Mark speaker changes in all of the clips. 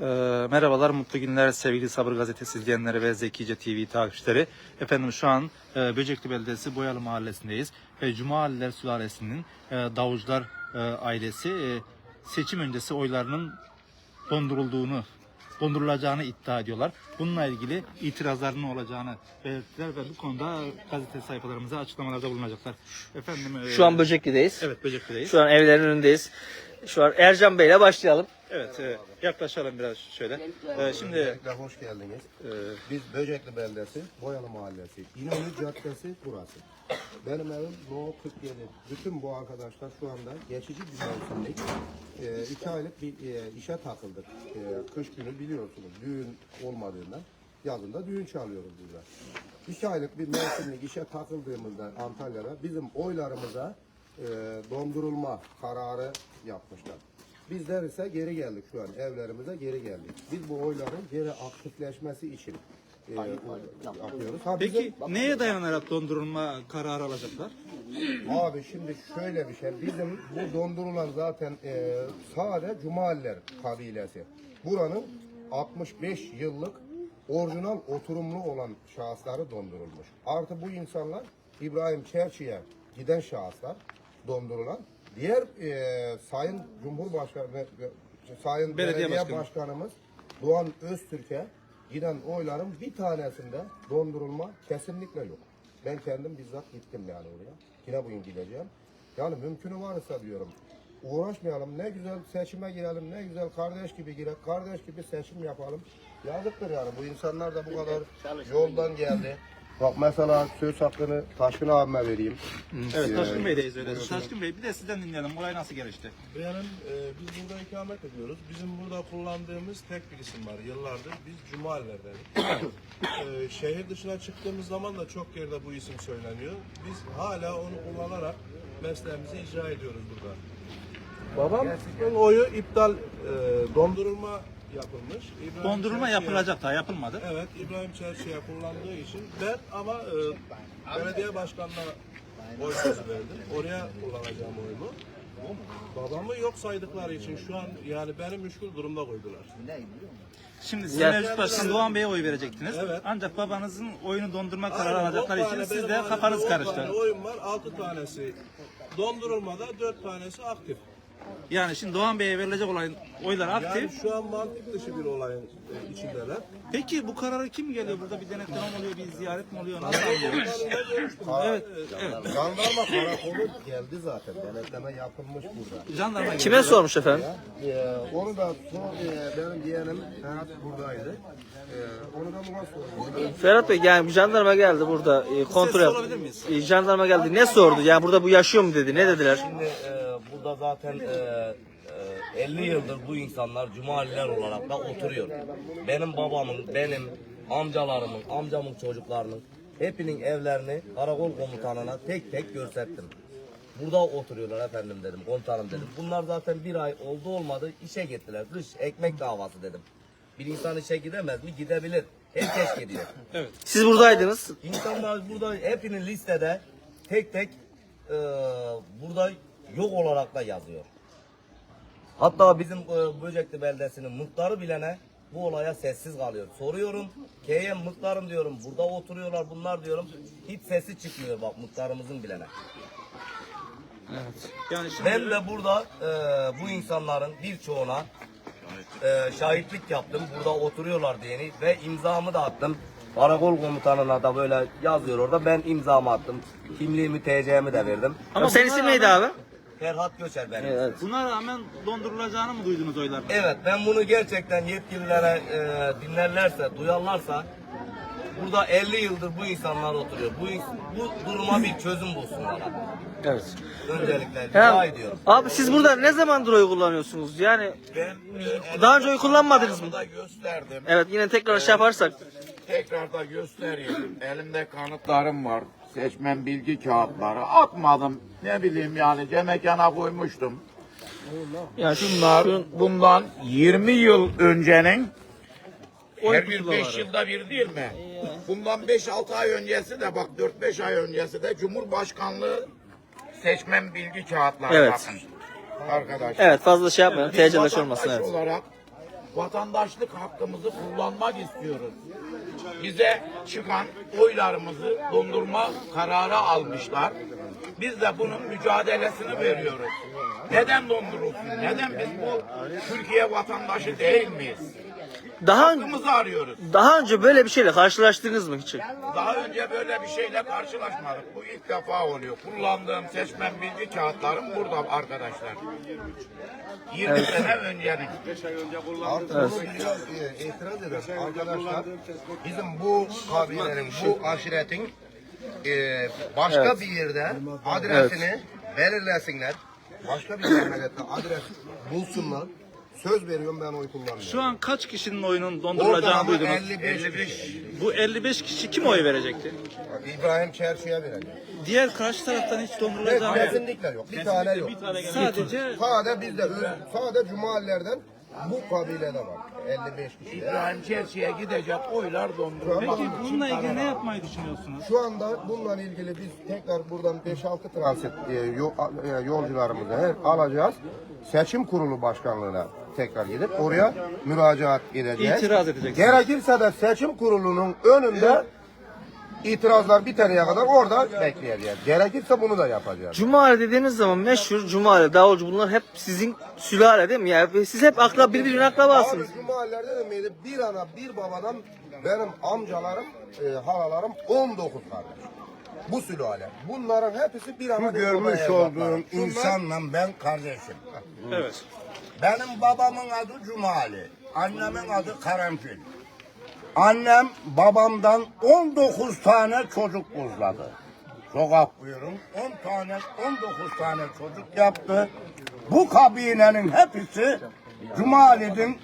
Speaker 1: Ee, merhabalar, mutlu günler sevgili Sabır Gazetesi izleyenleri ve Zekice TV takipçileri. Efendim şu an e, Böcekli Belediyesi Boyalı Mahallesi'ndeyiz. Ve Cumaliler Sülalesi'nin e, Davulcular e, ailesi e, seçim öncesi oylarının dondurulduğunu, dondurulacağını iddia ediyorlar. Bununla ilgili itirazlarının olacağını belirttiler ve bu konuda gazete sayfalarımıza açıklamalarda bulunacaklar. Efendim e,
Speaker 2: Şu an Böcekli'deyiz.
Speaker 1: Evet Böcekli'deyiz.
Speaker 2: Şu an evlerin önündeyiz. Şu an Ercan Bey'le başlayalım.
Speaker 1: Evet, e, yaklaşalım biraz şöyle. E, şimdi
Speaker 3: Öncelikle hoş geldiniz.
Speaker 1: e,
Speaker 3: Biz Böcekli Beldesi, Boyalı Mahallesi, İnönü Caddesi burası. Benim evim No 47. Bütün bu arkadaşlar şu anda geçici bir mevsimlik. E, iki aylık bir e, işe takıldık. E, kış günü biliyorsunuz düğün olmadığından yazında düğün çalıyoruz burada. İki aylık bir mevsimlik işe takıldığımızda Antalya'da bizim oylarımıza e, dondurulma kararı yapmışlar. Bizler ise geri geldik şu an evlerimize geri geldik. Biz bu oyların geri aktifleşmesi için e, yapıyoruz. Ha,
Speaker 1: Peki
Speaker 3: bizim-
Speaker 1: neye dayanarak dondurulma kararı alacaklar?
Speaker 3: Abi şimdi şöyle bir şey. Bizim bu dondurulan zaten e, sade Cumaliler kabilesi. Buranın 65 yıllık orijinal oturumlu olan şahısları dondurulmuş. Artı bu insanlar İbrahim Çerçi'ye giden şahıslar dondurulan. Diğer e, Sayın Cumhurbaşkanı ve Sayın
Speaker 1: Belediye
Speaker 3: Belediye,
Speaker 1: Başkanı.
Speaker 3: Başkanımız Doğan Öztürk'e giden oyların bir tanesinde dondurulma kesinlikle yok. Ben kendim bizzat gittim yani oraya. Yine bugün gideceğim. Yani mümkünü varsa diyorum uğraşmayalım. Ne güzel seçime girelim. Ne güzel kardeş gibi girelim. Kardeş gibi seçim yapalım. Yazıktır yani. Bu insanlar da bu kadar yoldan geldi. Bak mesela söz hakkını Taşkın abime vereyim.
Speaker 1: Evet Taşkın Bey'deyiz öyle. Taşkın Bey bir de sizden dinleyelim. Olay nasıl gelişti?
Speaker 4: Benim e, biz burada ikamet ediyoruz. Bizim burada kullandığımız tek bir isim var. Yıllardır biz Cumalilerden. e, şehir dışına çıktığımız zaman da çok yerde bu isim söyleniyor. Biz hala onu kullanarak mesleğimizi icra ediyoruz burada. Babamın oyu iptal, e, dondurulma yapılmış. İbrahim
Speaker 1: Dondurulma
Speaker 4: Çerçi'ye-
Speaker 1: yapılacak daha yapılmadı.
Speaker 4: Evet, İbrahim Çerçi'ye kullandığı için ben ama e, belediye başkanına oy sözü verdim. Oraya kullanacağım oyumu. Babamı yok saydıkları için şu an yani beni müşkül durumda koydular.
Speaker 1: Şimdi siz
Speaker 2: Ya-
Speaker 1: mevcut başkan Doğan Bey'e oy verecektiniz.
Speaker 4: Evet.
Speaker 1: Ancak babanızın oyunu dondurma kararı
Speaker 4: Aynen,
Speaker 1: alacakları
Speaker 4: on
Speaker 1: için
Speaker 4: tane
Speaker 1: siz
Speaker 4: benim
Speaker 1: de
Speaker 4: halimde
Speaker 1: kafanız
Speaker 4: on
Speaker 1: karıştı.
Speaker 4: tane oyun var, 6 tanesi dondurulmada, 4 tanesi aktif.
Speaker 1: Yani şimdi Doğan Bey'e verilecek olan oylar
Speaker 4: Yani
Speaker 1: aktif.
Speaker 4: şu an mantık dışı bir olayın e, içindeler.
Speaker 1: Peki bu kararı kim geliyor? Burada bir denetleme mi oluyor, bir ziyaret mi oluyor? Nasıl oluyor? Evet, evet.
Speaker 3: Jandarma karakolu geldi zaten. Denetleme yapılmış burada.
Speaker 1: Jandarma
Speaker 2: Kime
Speaker 1: geliyor.
Speaker 2: sormuş efendim?
Speaker 3: Ee, onu da son, e, benim yeğenim Ferhat buradaydı. Ee, onu da buna sordum.
Speaker 2: Ferhat Bey yani jandarma geldi burada e, kontrol
Speaker 1: Ses
Speaker 2: yaptı.
Speaker 1: sorabilir miyiz?
Speaker 2: E, jandarma geldi. Ne sordu? Yani burada bu yaşıyor mu dedi. Ne dediler?
Speaker 5: Şimdi e, burada zaten e, e, 50 yıldır bu insanlar Cumaliler olarak da oturuyor. Benim babamın, benim amcalarımın, amcamın çocuklarının hepinin evlerini karakol komutanına tek tek görsettim. Burada oturuyorlar efendim dedim, komutanım dedim. Bunlar zaten bir ay oldu olmadı işe gittiler. Kış ekmek davası dedim. Bir insan işe gidemez mi? Gidebilir. Herkes gidiyor.
Speaker 2: Siz buradaydınız.
Speaker 5: İnsanlar burada hepinin listede tek tek e, burada yok olarak da yazıyor. Hatta bizim e, Böcekli beldesinin muhtarı bilene bu olaya sessiz kalıyor. Soruyorum, KM muhtarım diyorum, burada oturuyorlar bunlar diyorum. Hiç sesi çıkmıyor bak muhtarımızın bilene.
Speaker 1: Yani şimdi
Speaker 5: Ben de burada e, bu insanların birçoğuna e, şahitlik yaptım. Burada oturuyorlar diyeni ve imzamı da attım. Karakol komutanına da böyle yazıyor orada. Ben imzamı attım. Kimliğimi, TC'mi de verdim.
Speaker 2: Ama senin isim neydi abi?
Speaker 5: Ferhat Göçer benim.
Speaker 2: Evet.
Speaker 1: buna rağmen dondurulacağını mı duydunuz oylar?
Speaker 5: Evet ben bunu gerçekten yetkililere e, dinlerlerse, duyarlarsa burada 50 yıldır bu insanlar oturuyor. Bu, bu duruma bir çözüm bulsunlar.
Speaker 2: Evet.
Speaker 5: Öncelikle rica
Speaker 2: Ya,
Speaker 5: ediyorum.
Speaker 2: abi siz burada ne zamandır oy kullanıyorsunuz? Yani
Speaker 6: Ben e,
Speaker 2: Daha önce oy kullanmadınız mı?
Speaker 6: gösterdim.
Speaker 2: evet yine tekrar şey yaparsak.
Speaker 6: Tekrar da göstereyim. Elimde kanıtlarım var. Seçmen bilgi kağıtları. Atmadım. Ne bileyim yani cemekana koymuştum.
Speaker 2: Yani
Speaker 6: Şunlar
Speaker 2: şu-
Speaker 6: bundan 20 yıl öncenin her bir
Speaker 1: pusulaları.
Speaker 6: 5 yılda bir değil mi? Bundan 5-6 ay öncesi de bak 4-5 ay öncesi de Cumhurbaşkanlığı seçmen bilgi kağıtları
Speaker 2: Evet.
Speaker 6: bakın. Arkadaşlar.
Speaker 2: Evet fazla şey yapmayalım. TC'leş
Speaker 6: vatandaş
Speaker 2: olmasın evet.
Speaker 6: olarak vatandaşlık hakkımızı kullanmak istiyoruz. Bize çıkan oylarımızı dondurma kararı almışlar. Biz de bunun mücadelesini veriyoruz. Neden dondurulsun? Neden biz bu Türkiye vatandaşı değil miyiz?
Speaker 2: Daha
Speaker 6: Hakkımızı arıyoruz.
Speaker 2: daha önce böyle bir şeyle karşılaştınız mı hiç?
Speaker 6: Daha önce böyle bir şeyle karşılaşmadık. Bu ilk defa oluyor. Kullandığım seçmen bilgi kağıtlarım burada arkadaşlar. 20 sene öncenin.
Speaker 3: Artık bunu biliyor, e, itiraz eder. Arkadaşlar bizim bu kabilenin, bu aşiretin e, başka bir yerde adresini belirlesinler. Başka bir memlekette adres bulsunlar. Söz veriyorum ben oy kullanmıyorum.
Speaker 1: Şu an kaç kişinin oyunun dondurulacağını duydunuz?
Speaker 3: 55
Speaker 1: Bu 55 kişi kim oy verecekti?
Speaker 3: İbrahim Çerçi'ye verecek.
Speaker 1: Diğer karşı taraftan hiç dondurulacağını
Speaker 3: kesinlikle yok. Bir tane yok.
Speaker 1: Sadece
Speaker 3: Sade bizde, sade Cumalilerden bu kabilede var. 55 kişi.
Speaker 6: İbrahim Çerçi'ye gidecek oylar dondurulmak.
Speaker 1: Peki bununla ilgili ne yapmayı düşünüyorsunuz?
Speaker 3: Şu anda bununla ilgili biz tekrar buradan 5-6 transit e, yol- e, yolcularımızı her alacağız. Seçim kurulu başkanlığına tekrar gidip oraya müracaat edeceğiz.
Speaker 1: İtiraz edeceksiniz.
Speaker 3: Gerekirse de seçim kurulunun önünde itirazlar bitene kadar orada bekleyeceğiz. Gerekirse bunu da yapacağız.
Speaker 2: Cumali dediğimiz zaman meşhur Cumali, Davulcu bunlar hep sizin sülale değil mi? Yani siz hep akla birbirine akrabasınız.
Speaker 3: Abi şu mahallelerde de miydi? Bir ana bir babadan benim amcalarım, e, halalarım 19 kardeş. Bu sülale. Bunların hepsi bir ana
Speaker 7: Şu
Speaker 3: bir
Speaker 7: görmüş
Speaker 3: babaya
Speaker 7: olduğum
Speaker 3: evlatlarım. Bunlar-
Speaker 7: insanla ben kardeşim.
Speaker 1: Evet.
Speaker 7: Benim babamın adı Cumali. Annemin adı Karanfil. Annem babamdan 19 tane çocuk uzladı. Çok hak buyurun. 10 tane, 19 tane çocuk yaptı. Bu kabinenin hepsi Cumali'nin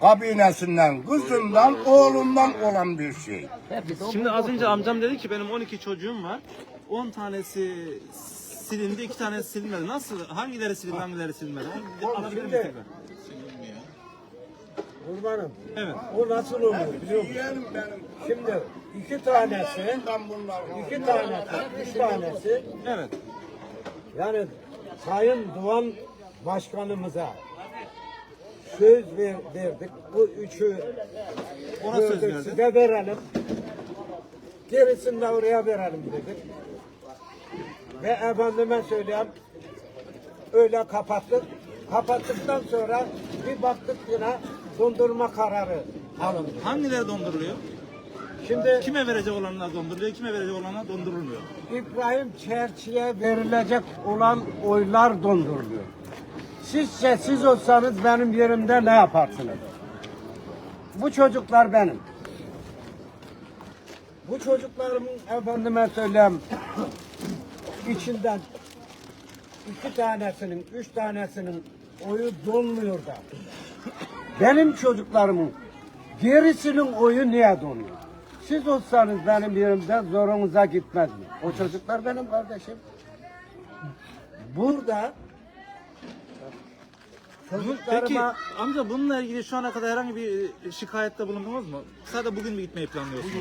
Speaker 7: kabinesinden, kızından, oğlundan olan bir şey.
Speaker 1: Şimdi az önce amcam dedi ki benim 12 çocuğum var. 10 tanesi silindi, 2 tanesi silinmedi. Nasıl? Hangileri silindi, hangileri silinmedi? Alabilir miyim?
Speaker 8: Kurbanım.
Speaker 1: Evet.
Speaker 8: O nasıl oluyor biliyor musun? Şimdi iki tanesi, iki tanesi, üç tanesi
Speaker 1: Evet.
Speaker 8: yani Sayın Doğan Başkanımıza söz ver, verdik. Bu üçü
Speaker 1: Ona söz verdi.
Speaker 8: size verelim. Gerisini de oraya verelim dedik. Ve efendime söyleyeyim öyle kapattık. Kapattıktan sonra bir baktık yine dondurma kararı alındı.
Speaker 1: Hangileri donduruluyor?
Speaker 8: Şimdi
Speaker 1: Kime verecek olanlar donduruluyor, kime verecek olanlar dondurulmuyor.
Speaker 8: İbrahim Çerçi'ye verilecek olan oylar donduruluyor. Siz olsanız benim yerimde ne yaparsınız? Bu çocuklar benim. Bu çocuklarımın efendime söyleyeyim içinden iki tanesinin, üç tanesinin oyu donmuyor da. Benim çocuklarımın gerisinin oyu niye donuyor? Siz olsanız benim yerimde zorunuza gitmez mi? O çocuklar benim kardeşim. Burada
Speaker 1: Peki
Speaker 8: çocuklarıma
Speaker 1: amca bununla ilgili şu ana kadar herhangi bir şikayette bulundunuz mu? Sadece bugün mü gitmeyi planlıyorsunuz?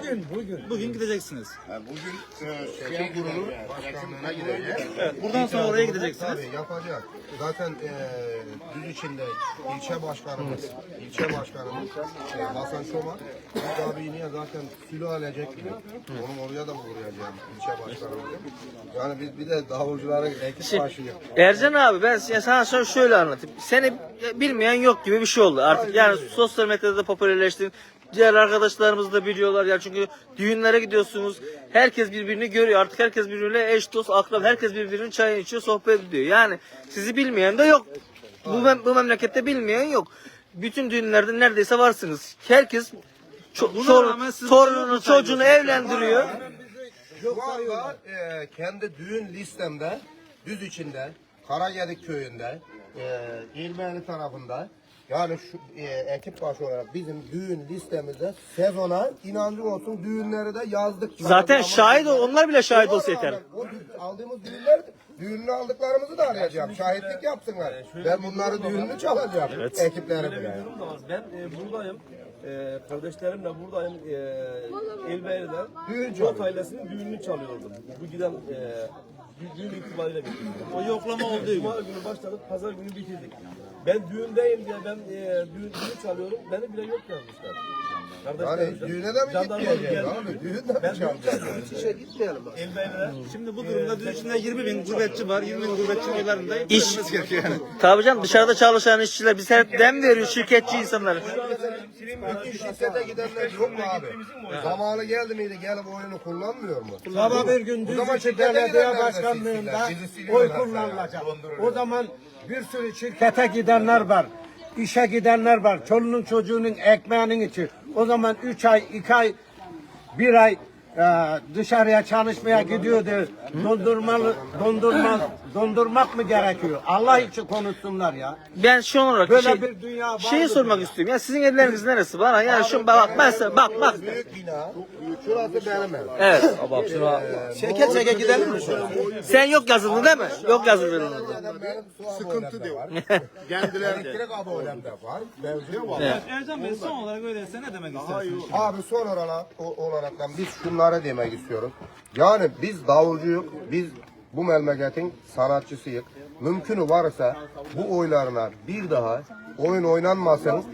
Speaker 8: bugün bugün
Speaker 1: Bugün gideceksiniz.
Speaker 3: Bugün e, seçim kurulu başkanlığına gideceğiz.
Speaker 1: Evet, buradan sonra oraya gideceksiniz.
Speaker 3: Tabii yapacak. Zaten e, düz içinde ilçe başkanımız, ilçe başkanımız e, Hasan Şoma, bu kabineye zaten sülü alecek gibi. Onu oraya da uğrayacağım ilçe başkanımızı. Yani biz bir de davulcuların ekip
Speaker 2: Şey,
Speaker 3: başıyız.
Speaker 2: Ercan abi ben ya sana şöyle- şöyle anlatayım. Seni bilmeyen yok gibi bir şey oldu. Artık yani sosyal medyada da popülerleştin. Diğer arkadaşlarımız da biliyorlar ya çünkü düğünlere gidiyorsunuz. Herkes birbirini görüyor. Artık herkes birbiriyle eş dost akrab herkes birbirinin çayını içiyor, sohbet ediyor. Yani sizi bilmeyen de yok. Bu, mem- bu memlekette bilmeyen yok. Bütün düğünlerde neredeyse varsınız. Herkes ço-
Speaker 1: yok mu
Speaker 2: çocuğunu evlendiriyor.
Speaker 3: Şu anda e, kendi düğün listemde, düz içinde, Karagedik köyünde, e, İlmeni tarafında, yani şu e, ekip başı olarak bizim düğün listemizde sezona inancı olsun düğünleri de yazdık.
Speaker 2: Zaten şahit ol- onlar bile şahit olsa yeter.
Speaker 3: O dü- aldığımız düğünler, düğününü aldıklarımızı da arayacağım. Şahitlik yapsınlar. Ben bunları düğününü çalacağım. Ekipleri bile.
Speaker 9: durum da var. Ben e, buradayım. E, kardeşlerimle buradayım. E, İlbeyli'de
Speaker 3: Düğün çalıyor.
Speaker 9: ailesinin düğününü çalıyordum. Bu giden e, düğün itibariyle bitirdik. O yoklama olduğu Cuma günü başladık, pazar günü bitirdik. Ben düğündeyim diye ben e, düğün, düğün çalıyorum, beni bile yok yazmışlar.
Speaker 3: Yani düğüne de mi gitmeyeceğiz abi? Düğün de
Speaker 9: Ben
Speaker 3: mi
Speaker 9: düğün
Speaker 3: çalacağız? İşe gitmeyelim.
Speaker 9: Elbette.
Speaker 1: Şimdi bu durumda düz içinde 20 bin gurbetçi var. 20 bin gurbetçinin oylarında
Speaker 2: İş-
Speaker 1: bölünmesi gerekiyor yani.
Speaker 2: Tabii canım dışarıda çalışan işçiler biz hep dem veriyor şirketçi insanlar.
Speaker 3: Bütün şirkete gidenler yok mu abi? Zamanı geldi miydi gelip oyunu kullanmıyor mu?
Speaker 8: Sabah bir gün
Speaker 3: O zaman
Speaker 8: Düzce
Speaker 3: şirkete
Speaker 8: Belediye Başkanlığında oy kullanılacak. O zaman bir sürü şirkete gidenler var. işe gidenler var. Çoluğunun çocuğunun ekmeğinin içi. O zaman 3 ay, 2 ay, 1 ay dışarıya çalışmaya gidiyordu. Dondurmalı, dondurma, dondurmak mı gerekiyor? Allah için konuşsunlar ya.
Speaker 2: Ben şu olarak
Speaker 8: Böyle
Speaker 2: şey,
Speaker 8: bir dünya var
Speaker 2: şeyi
Speaker 8: mı
Speaker 2: sormak istiyorum. Ya sizin evleriniz neresi? Bana yani şu bak ben size- bak bak.
Speaker 3: Büyük bina. Şurası benim evim.
Speaker 2: Evet.
Speaker 5: Bak şuna
Speaker 3: Şirket çeke gidelim mi şuraya?
Speaker 2: Sen yok yazıldın değil mi? Yok yazıldın.
Speaker 3: Sıkıntı diyor. Kendileri. Elektrik abonem de var. Mevzu var.
Speaker 1: Ercan Bey son olarak öyleyse ne demek istersiniz?
Speaker 3: Abi son olarak, o- olaraktan biz şunları demek istiyoruz. Yani biz davulcuyuk, biz bu memleketin sanatçısıyız. Mümkünü varsa bu oylarına bir daha oyun oynanmasın.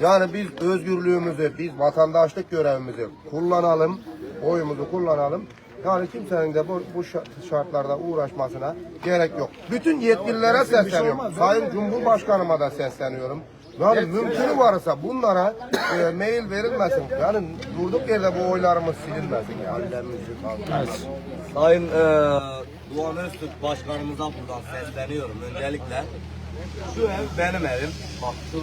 Speaker 3: Yani biz özgürlüğümüzü, biz vatandaşlık görevimizi kullanalım, oyumuzu kullanalım. Yani kimsenin de bu, bu şa- şartlarda uğraşmasına gerek yok. Bütün yetkililere sesleniyorum. Sayın Cumhurbaşkanıma da sesleniyorum. Yani mümkünü varsa bunlara e, mail verilmesin. Yani durduk yerde bu oylarımız silinmesin yani.
Speaker 5: Sayın e, Doğan Öztürk Başkanımıza buradan sesleniyorum öncelikle. Şu ev benim evim. Bak şu e,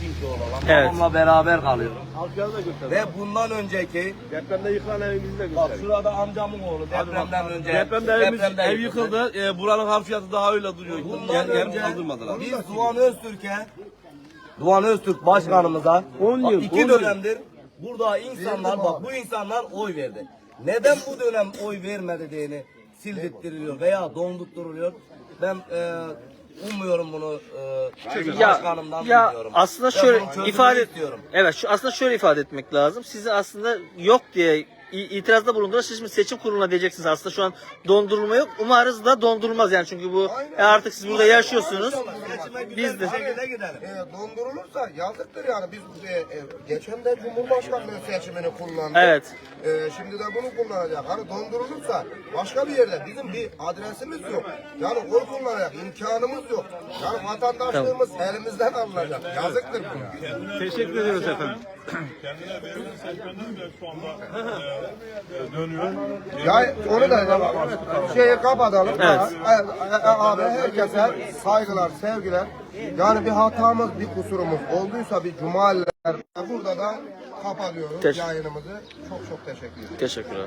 Speaker 5: Çinki olan
Speaker 2: Evet.
Speaker 5: babamla beraber kalıyorum.
Speaker 9: Halkaya da göster.
Speaker 5: Ve bundan önceki
Speaker 9: Depremde yıkılan evimizi de
Speaker 5: bak
Speaker 9: göster.
Speaker 5: şurada amcamın oğlu depremden önce
Speaker 9: Depremde evimiz,
Speaker 5: depremde
Speaker 9: ev yıkıldı. E, buranın harfiyatı daha öyle duruyor.
Speaker 5: Bundan
Speaker 9: Yer,
Speaker 5: önce
Speaker 9: kaldırmadılar.
Speaker 5: biz Doğan Öztürk'e Doğan Öztürk başkanımıza
Speaker 9: 10
Speaker 5: bak
Speaker 9: yıl,
Speaker 5: iki
Speaker 9: 10 yıl.
Speaker 5: dönemdir burada insanlar bak bu insanlar oy verdi. Neden bu dönem oy vermediğini sildirttiriliyor veya dondurtturuluyor. Ben e, umuyorum bunu e,
Speaker 2: Ya,
Speaker 5: başkanımdan
Speaker 2: ya
Speaker 5: duyuyorum.
Speaker 2: aslında şöyle ifade
Speaker 5: istiyorum.
Speaker 2: Evet, şu aslında şöyle ifade etmek lazım. Sizi aslında yok diye itirazda bulundular. Siz şimdi seçim kuruluna diyeceksiniz. Aslında şu an dondurulma yok. Umarız da dondurulmaz yani çünkü bu e, artık siz burada yaşıyorsunuz. Biz de.
Speaker 3: E, dondurulursa yazıktır yani. Biz e, e, geçen de Cumhurbaşkanlığı seçimini kullandık.
Speaker 2: Evet.
Speaker 3: E, şimdi de bunu kullanacak. Hani dondurulursa başka bir yerde bizim bir adresimiz yok. Yani oy kullanacak imkanımız yok. Yani vatandaşlığımız elimizden alınacak. Yazıktır bu ya.
Speaker 1: Teşekkür ediyoruz efendim.
Speaker 4: Kendine verilen seçmenler de şu anda e, dönüyor.
Speaker 3: Ya onu da şeyi kapatalım.
Speaker 2: Evet.
Speaker 3: A- a- a- Abi herkese saygılar, sevgiler. Yani bir hatamız, bir kusurumuz olduysa bir cumaller burada da kapatıyoruz
Speaker 2: Teşekkür-
Speaker 3: yayınımızı. Çok çok teşekkür ederim.
Speaker 2: Teşekkürler.